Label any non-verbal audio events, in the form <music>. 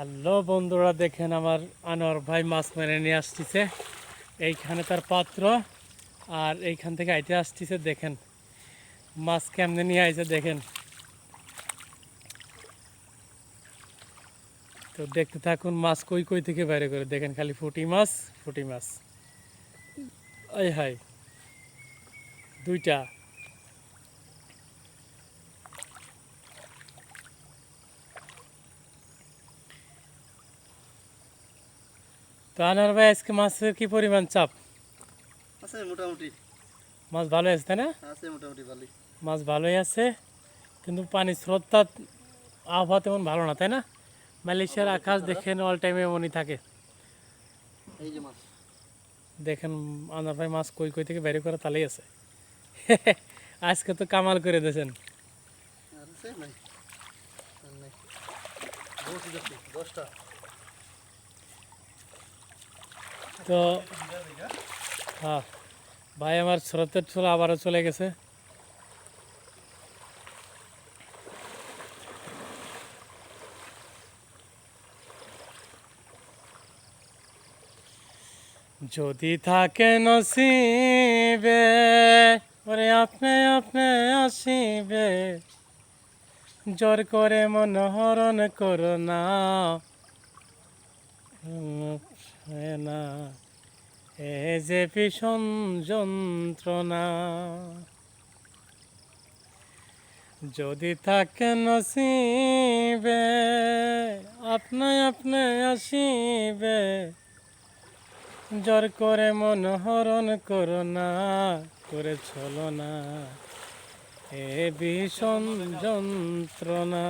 Hello বন্ধুরা, দেখেন আমার আনোয়ার ভাই মাছ মেরে নিয়ে আসতেছে। এইখানে তার পাত্র আর এইখান থেকে আইতে আসতেছে, দেখেন। মাছ কেমনে নিয়ে আইছে, দেখেন। তো দেখতে থাকুন মাছ কই কই থেকে বাইরে করে। দেখেন খালি ফুটি মাছ ফুটি মাছ। এই হাই দুইটা। তো আনোয়ার ভাই আজকে মাছের কি পরিমাণ চাপ? আছে মোটামুটি। মাছ ভালো আছে তাই না? আছে মোটামুটি ভালোই। মাছ ভালোই আছে কিন্তু পানির স্রোতটা আবহাওয়া তেমন ভালো না তাই না? মালয়েশিয়ার আকাশ দেখেন অল টাইমে এমনই থাকে। এই যে মাছ। দেখেন আনার ভাই মাছ কই কই থেকে বের করে তালেই আছে। <laughs> আজকে তো কামাল করে দিয়েছেন। দশটা। তো হ্যাঁ ভাই আমার স্রোতের ছোলা আবারও চলে গেছে। যদি থাকে নসিবে, ওরে আপনি আপনি আসিবে। জোর করে মন হরণ করো না। না, এ যে ভীষণ যন্ত্রণা। যদি থাকে নসিবে, আপনি আপনি আসিবে। জোর করে মন হরণ করো না, করে চলো না, এ ভীষণ যন্ত্রণা।